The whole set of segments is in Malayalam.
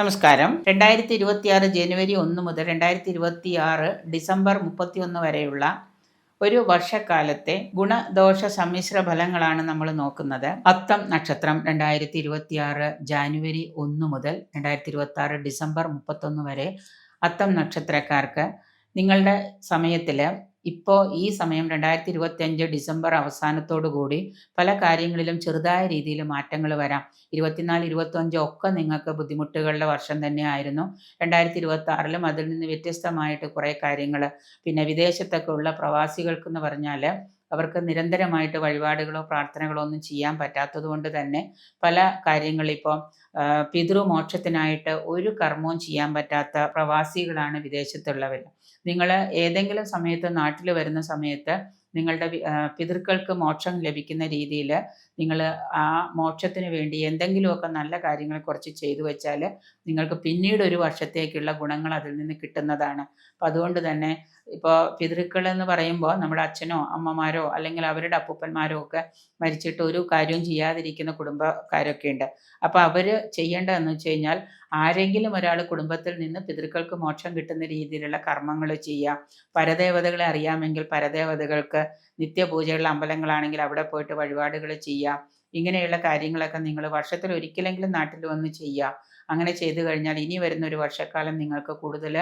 നമസ്കാരം. രണ്ടായിരത്തി ഇരുപത്തി ആറ് ജനുവരി ഒന്ന് മുതൽ രണ്ടായിരത്തി ഇരുപത്തി ആറ് ഡിസംബർ മുപ്പത്തി ഒന്ന് വരെയുള്ള ഒരു വർഷക്കാലത്തെ ഗുണദോഷ സമ്മിശ്ര ഫലങ്ങളാണ് നമ്മൾ നോക്കുന്നത്. അത്തം നക്ഷത്രം രണ്ടായിരത്തി ഇരുപത്തി ആറ് ജാനുവരി ഒന്ന് മുതൽ രണ്ടായിരത്തി ഇരുപത്തി ആറ് ഡിസംബർ മുപ്പത്തൊന്ന് വരെ അത്തം നക്ഷത്രക്കാർക്ക് നിങ്ങളുടെ സമയത്തിൽ ഇപ്പോൾ ഈ സമയം രണ്ടായിരത്തി ഇരുപത്തി അഞ്ച് ഡിസംബർ കൂടി പല കാര്യങ്ങളിലും ചെറുതായ രീതിയിൽ മാറ്റങ്ങൾ വരാം. ഇരുപത്തിനാല് ഇരുപത്തഞ്ച് ഒക്കെ നിങ്ങൾക്ക് ബുദ്ധിമുട്ടുകളുടെ വർഷം തന്നെയായിരുന്നു. രണ്ടായിരത്തി ഇരുപത്തി ആറിലും അതിൽ നിന്ന് വ്യത്യസ്തമായിട്ട് കുറേ കാര്യങ്ങൾ പിന്നെ വിദേശത്തൊക്കെ ഉള്ള പ്രവാസികൾക്കെന്ന് പറഞ്ഞാൽ അവർക്ക് നിരന്തരമായിട്ട് വഴിപാടുകളോ പ്രാർത്ഥനകളോ ഒന്നും ചെയ്യാൻ പറ്റാത്തത് കൊണ്ട് തന്നെ പല കാര്യങ്ങളിപ്പോൾ പിതൃമോക്ഷത്തിനായിട്ട് ഒരു കർമ്മവും ചെയ്യാൻ പറ്റാത്ത പ്രവാസികളാണ് വിദേശത്തുള്ളവർ. നിങ്ങൾ ഏതെങ്കിലും സമയത്ത് നാട്ടിൽ വരുന്ന സമയത്ത് നിങ്ങളുടെ പിതൃക്കൾക്ക് മോക്ഷം ലഭിക്കുന്ന രീതിയിൽ നിങ്ങൾ ആ മോക്ഷത്തിന് വേണ്ടി എന്തെങ്കിലുമൊക്കെ നല്ല കാര്യങ്ങൾ കുറച്ച് ചെയ്തു വെച്ചാൽ നിങ്ങൾക്ക് പിന്നീട് ഒരു വർഷത്തേക്കുള്ള ഗുണങ്ങൾ അതിൽ നിന്ന് കിട്ടുന്നതാണ്. അപ്പം അതുകൊണ്ട് തന്നെ ഇപ്പോൾ പിതൃക്കൾ എന്ന് പറയുമ്പോൾ നമ്മുടെ അച്ഛനോ അമ്മമാരോ അല്ലെങ്കിൽ അവരുടെ അപ്പൂപ്പന്മാരോ ഒക്കെ മരിച്ചിട്ട് ഒരു കാര്യവും ചെയ്യാതിരിക്കുന്ന കുടുംബക്കാരൊക്കെ ഉണ്ട്. അപ്പോൾ അവർ ചെയ്യേണ്ടതെന്ന് വെച്ച് കഴിഞ്ഞാൽ ആരെങ്കിലും ഒരാൾ കുടുംബത്തിൽ നിന്ന് പിതൃക്കൾക്ക് മോക്ഷം കിട്ടുന്ന രീതിയിലുള്ള കർമ്മങ്ങൾ ചെയ്യുക. പരദേവതകളെ അറിയാമെങ്കിൽ പരദേവതകൾക്ക് നിത്യപൂജയുള്ള അമ്പലങ്ങളാണെങ്കിൽ അവിടെ പോയിട്ട് വഴിപാടുകൾ ചെയ്യുക ഇങ്ങനെയുള്ള കാര്യങ്ങളൊക്കെ നിങ്ങൾ വർഷത്തിൽ ഒരിക്കലെങ്കിലും നാട്ടിൽ വന്ന് ചെയ്യുക അങ്ങനെ ചെയ്തു കഴിഞ്ഞാൽ ഇനി വരുന്ന ഒരു വർഷക്കാലം നിങ്ങൾക്ക് കൂടുതൽ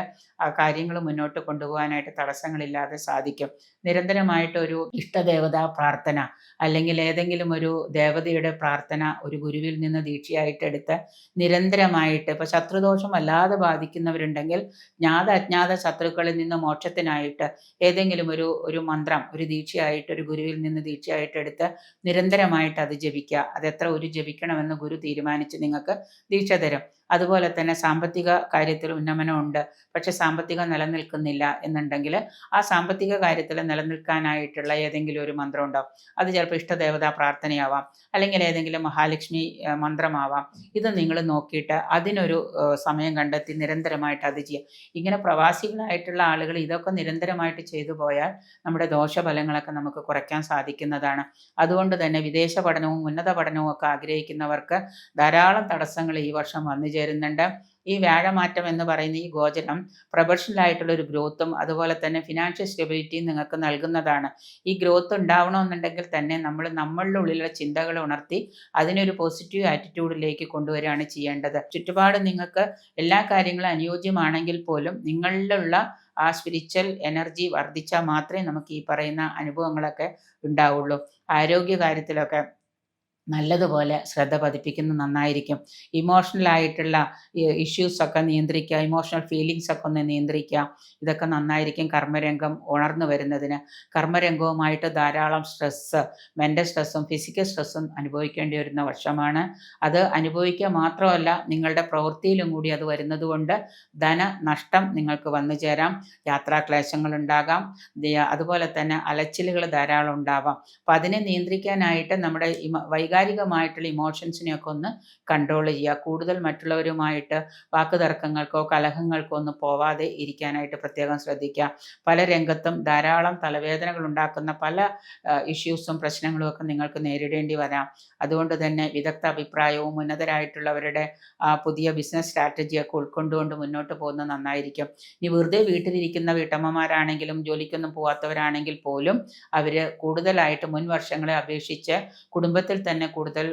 കാര്യങ്ങൾ മുന്നോട്ട് കൊണ്ടുപോകാനായിട്ട് തടസ്സങ്ങളില്ലാതെ സാധിക്കും. നിരന്തരമായിട്ട് ഒരു ഇഷ്ടദേവതാ പ്രാർത്ഥന അല്ലെങ്കിൽ ഏതെങ്കിലും ഒരു ദേവതയുടെ പ്രാർത്ഥന ഒരു ഗുരുവിൽ നിന്ന് ദീക്ഷയായിട്ടെടുത്ത് നിരന്തരമായിട്ട് ഇപ്പോൾ ശത്രുദോഷം അല്ലാതെ ബാധിക്കുന്നവരുണ്ടെങ്കിൽ ജ്ഞാത അജ്ഞാത ശത്രുക്കളിൽ നിന്ന് മോക്ഷത്തിനായിട്ട് ഏതെങ്കിലും ഒരു ഒരു മന്ത്രം ഒരു ദീക്ഷയായിട്ട് ഒരു ഗുരുവിൽ നിന്ന് ദീക്ഷയായിട്ട് എടുത്ത് നിരന്തരമായിട്ട് അത് ജപിക്കുക അത് എത്ര ജപിക്കണമെന്ന് ഗുരു തീരുമാനിച്ച് നിങ്ങൾക്ക് ദീക്ഷ തരും. അതുപോലെ തന്നെ സാമ്പത്തിക കാര്യത്തിൽ ഉന്നമനമുണ്ട്. പക്ഷെ സാമ്പത്തികം നിലനിൽക്കുന്നില്ല എന്നുണ്ടെങ്കിൽ ആ സാമ്പത്തിക കാര്യത്തിൽ നിലനിൽക്കാനായിട്ടുള്ള ഏതെങ്കിലും ഒരു മന്ത്രം ഉണ്ടാവും. അത് ചിലപ്പോൾ ഇഷ്ടദേവതാ പ്രാർത്ഥനയാവാം. അല്ലെങ്കിൽ ഏതെങ്കിലും മഹാലക്ഷ്മി മന്ത്രമാവാം. ഇത് നിങ്ങൾ നോക്കിയിട്ട് അതിനൊരു സമയം കണ്ടെത്തി നിരന്തരമായിട്ട് അത് ചെയ്യുക. ഇങ്ങനെ പ്രവാസികളായിട്ടുള്ള ആളുകൾ ഇതൊക്കെ നിരന്തരമായിട്ട് ചെയ്തു പോയാൽ നമ്മുടെ ദോഷഫലങ്ങളൊക്കെ നമുക്ക് കുറയ്ക്കാൻ സാധിക്കുന്നതാണ്. അതുകൊണ്ട് തന്നെ വിദേശ പഠനവും ഉന്നത പഠനവും ഒക്കെ ആഗ്രഹിക്കുന്നവർക്ക് ധാരാളം തടസ്സങ്ങൾ ഈ വർഷം വന്നു ചേരുന്നുണ്ട്. ഈ വ്യാഴമാറ്റം എന്ന് പറയുന്ന ഈ ഗോചരം പ്രൊഫഷണൽ ആയിട്ടുള്ള ഒരു ഗ്രോത്തും അതുപോലെ തന്നെ ഫിനാൻഷ്യൽ സ്റ്റെബിലിറ്റിയും നിങ്ങൾക്ക് നൽകുന്നതാണ്. ഈ ഗ്രോത്ത് ഉണ്ടാവണമെന്നുണ്ടെങ്കിൽ തന്നെ നമ്മൾ നമ്മളുടെ ഉള്ളിലുള്ള ചിന്തകൾ ഉണർത്തി അതിനൊരു പോസിറ്റീവ് ആറ്റിറ്റ്യൂഡിലേക്ക് കൊണ്ടുവരികയാണ് ചെയ്യേണ്ടത്. ചുറ്റുപാട് നിങ്ങൾക്ക് എല്ലാ കാര്യങ്ങളും അനുയോജ്യമാണെങ്കിൽ പോലും നിങ്ങളിലുള്ള ആ സ്പിരിച്വൽ എനർജി വർദ്ധിച്ചാൽ മാത്രമേ നമുക്ക് ഈ പറയുന്ന അനുഭവങ്ങളൊക്കെ ഉണ്ടാവുള്ളൂ. ആരോഗ്യ കാര്യത്തിലൊക്കെ നല്ലതുപോലെ ശ്രദ്ധ പതിപ്പിക്കുന്നത് നന്നായിരിക്കും. ഇമോഷണൽ ആയിട്ടുള്ള ഇഷ്യൂസ് ഒക്കെ നിയന്ത്രിക്കുക ഇമോഷണൽ ഫീലിങ്സ് ഒക്കെ ഒന്ന് നിയന്ത്രിക്കുക ഇതൊക്കെ നന്നായിരിക്കും കർമ്മരംഗം ഉണർന്നു വരുന്നതിന്. കർമ്മരംഗവുമായിട്ട് ധാരാളം സ്ട്രെസ്സ് മെന്റൽ സ്ട്രെസ്സും ഫിസിക്കൽ സ്ട്രെസ്സും അനുഭവിക്കേണ്ടി വരുന്ന വർഷമാണ്. അത് അനുഭവിക്കുക മാത്രമല്ല നിങ്ങളുടെ പ്രവൃത്തിയിലും കൂടി അത് വരുന്നത് കൊണ്ട് ധനനഷ്ടം നിങ്ങൾക്ക് വന്നു ചേരാം. യാത്രാക്ലേശങ്ങൾ ഉണ്ടാകാം. അതുപോലെ തന്നെ അലച്ചിലുകൾ ധാരാളം ഉണ്ടാവാം. അപ്പം അതിനെ നിയന്ത്രിക്കാനായിട്ട് നമ്മുടെ ഇമ വൈകാരികമായിട്ടുള്ള ഇമോഷൻസിനെയൊക്കെ ഒന്ന് കൺട്രോൾ ചെയ്യുക. കൂടുതൽ മറ്റുള്ളവരുമായിട്ട് വാക്കുതർക്കങ്ങൾക്കോ കലഹങ്ങൾക്കോ ഒന്നും പോവാതെ ഇരിക്കാനായിട്ട് പ്രത്യേകം ശ്രദ്ധിക്കുക. പല രംഗത്തും ധാരാളം തലവേദനകൾ ഉണ്ടാക്കുന്ന പല ഇഷ്യൂസും പ്രശ്നങ്ങളും ഒക്കെ നിങ്ങൾക്ക് നേരിടേണ്ടി വരാം. അതുകൊണ്ട് തന്നെ വിദഗ്ധ അഭിപ്രായവും ഉന്നതരായിട്ടുള്ളവരുടെ പുതിയ ബിസിനസ് സ്ട്രാറ്റജിയൊക്കെ ഉൾക്കൊണ്ടുകൊണ്ട് മുന്നോട്ട് പോകുന്നത് നന്നായിരിക്കും. ഇനി വെറുതെ വീട്ടിലിരിക്കുന്ന വീട്ടമ്മമാരാണെങ്കിലും ജോലിക്കൊന്നും പോവാത്തവരാണെങ്കിൽ പോലും അവർ കൂടുതലായിട്ട് മുൻ വർഷങ്ങളെ അപേക്ഷിച്ച് കുടുംബത്തിൽ തന്നെ കൂടുതൽ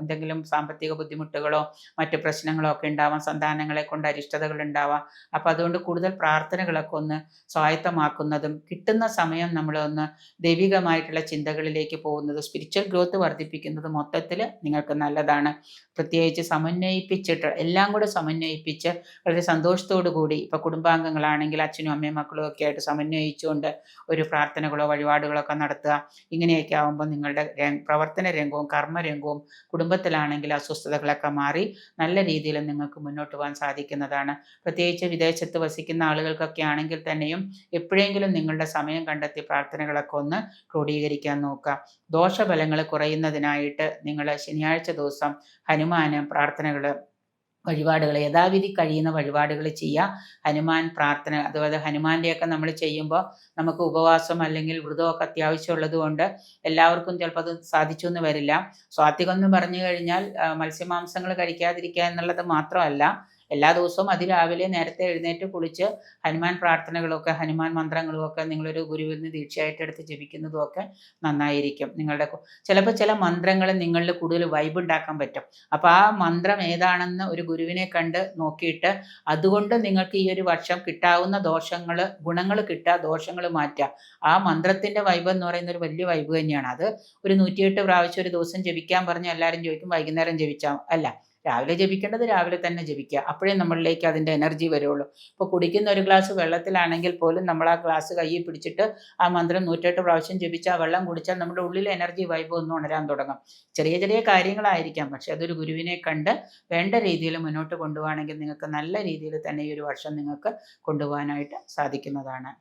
എന്തെങ്കിലും സാമ്പത്തിക ബുദ്ധിമുട്ടുകളോ മറ്റു പ്രശ്നങ്ങളോ ഒക്കെ ഉണ്ടാവാം സന്താനങ്ങളെ കൊണ്ട് അരിഷ്ടതകൾ ഉണ്ടാവാം. അപ്പം അതുകൊണ്ട് കൂടുതൽ പ്രാർത്ഥനകളൊക്കെ ഒന്ന് സ്വായത്തമാക്കുന്നതും കിട്ടുന്ന സമയം നമ്മൾ ഒന്ന് ദൈവികമായിട്ടുള്ള ചിന്തകളിലേക്ക് പോകുന്നത് സ്പിരിച്വൽ ഗ്രോത്ത് വർദ്ധിപ്പിക്കുന്നത് മൊത്തത്തിൽ നിങ്ങൾക്ക് നല്ലതാണ്. പ്രത്യേകിച്ച് സമന്വയിപ്പിച്ചിട്ട് എല്ലാം കൂടെ സമന്വയിപ്പിച്ച് വളരെ സന്തോഷത്തോടു കൂടി ഇപ്പോൾ കുടുംബാംഗങ്ങളാണെങ്കിൽ അച്ഛനും അമ്മയും മക്കളും ഒക്കെ ആയിട്ട് സമന്വയിച്ചുകൊണ്ട് ഒരു പ്രാർത്ഥനകളോ വഴിപാടുകളൊക്കെ നടത്തുക. ഇങ്ങനെയൊക്കെ ആകുമ്പോൾ നിങ്ങളുടെ പ്രവർത്തന രംഗവും കർമ്മരംഗവും കുടുംബത്തിലാണെങ്കിൽ അസ്വസ്ഥതകളൊക്കെ മാറി നല്ല രീതിയിൽ നിങ്ങൾക്ക് മുന്നോട്ട് പോകാൻ സാധിക്കുന്നതാണ്. പ്രത്യേകിച്ച് വിദേശത്ത് വസിക്കുന്ന ആളുകൾക്കൊക്കെ ആണെങ്കിൽ തന്നെയും എപ്പോഴെങ്കിലും നിങ്ങളുടെ സമയം കണ്ടെത്തി പ്രാർത്ഥനകളൊക്കെ ഒന്ന് ക്രോഡീകരിക്കാൻ നോക്കുക. ദോഷഫലങ്ങൾ കുറയുന്നതിനായിട്ട് നിങ്ങൾ ശനിയാഴ്ച ദിവസം ഹനുമാന് പ്രാർത്ഥനകൾ വഴിപാടുകൾ യഥാവിധി കഴിയുന്ന വഴിപാടുകൾ ചെയ്യുക ഹനുമാൻ പ്രാർത്ഥന അതുപോലെ ഹനുമാന്റെയൊക്കെ നമ്മൾ ചെയ്യുമ്പോൾ നമുക്ക് ഉപവാസം അല്ലെങ്കിൽ വ്രതമൊക്കെ അത്യാവശ്യമുള്ളത് കൊണ്ട് എല്ലാവർക്കും ചിലപ്പോൾ അത് സാധിച്ചു എന്ന് വരില്ല. സ്വാത്വികം എന്ന് പറഞ്ഞു കഴിഞ്ഞാൽ മത്സ്യമാംസങ്ങൾ കഴിക്കാതിരിക്കുക എന്നുള്ളത് മാത്രമല്ല എല്ലാ ദിവസവും അതിരാവിലെ നേരത്തെ എഴുന്നേറ്റ് കുളിച്ച് ഹനുമാൻ പ്രാർത്ഥനകളൊക്കെ ഹനുമാൻ മന്ത്രങ്ങളും ഒക്കെ നിങ്ങളൊരു ഗുരുവിൽ നിന്ന് ദീക്ഷയായിട്ട് എടുത്ത് ജപിക്കുന്നതും ഒക്കെ നന്നായിരിക്കും. നിങ്ങളുടെ ചിലപ്പോൾ ചില മന്ത്രങ്ങൾ നിങ്ങളിൽ കൂടുതൽ വൈബ് ഉണ്ടാക്കാൻ പറ്റും. അപ്പോൾ ആ മന്ത്രം ഏതാണെന്ന് ഒരു ഗുരുവിനെ കണ്ട് നോക്കിയിട്ട് അതുകൊണ്ട് നിങ്ങൾക്ക് ഈ ഒരു വർഷം കിട്ടാവുന്ന ദോഷങ്ങൾ ഗുണങ്ങൾ കിട്ടുക ദോഷങ്ങൾ മാറ്റുക. ആ മന്ത്രത്തിന്റെ വൈബ് എന്ന് പറയുന്ന ഒരു വലിയ വൈബ് തന്നെയാണ്. അത് ഒരു നൂറ്റിയെട്ട് പ്രാവശ്യം ഒരു ദിവസം ജപിക്കാൻ പറഞ്ഞ് എല്ലാവരും ചോദിക്കും വൈകുന്നേരം ജപിച്ചാൽ അല്ല രാവിലെ ജപിക്കേണ്ടത് രാവിലെ തന്നെ ജപിക്കുക. അപ്പോഴേ നമ്മളിലേക്ക് അതിന്റെ എനർജി വരുള്ളൂ. ഇപ്പോൾ കുടിക്കുന്ന ഒരു ഗ്ലാസ് വെള്ളത്തിലാണെങ്കിൽ പോലും നമ്മൾ ആ ഗ്ലാസ് കയ്യിൽ പിടിച്ചിട്ട് ആ മന്ത്രം നൂറ്റെട്ട് പ്രാവശ്യം ജപിച്ചാൽ വെള്ളം കുടിച്ചാൽ നമ്മുടെ ഉള്ളിലെ എനർജി വൈബ് ഒന്ന് ഉണരാൻ തുടങ്ങും. ചെറിയ ചെറിയ കാര്യങ്ങളായിരിക്കാം. പക്ഷെ അതൊരു ഗുരുവിനെ കണ്ട് വേണ്ട രീതിയിൽ മുന്നോട്ട് കൊണ്ടുപോകുകയാണെങ്കിൽ നിങ്ങൾക്ക് നല്ല രീതിയിൽ തന്നെ ഈ ഒരു വർഷം നിങ്ങൾക്ക് കൊണ്ടുപോകാനായിട്ട് സാധിക്കുന്നതാണ്.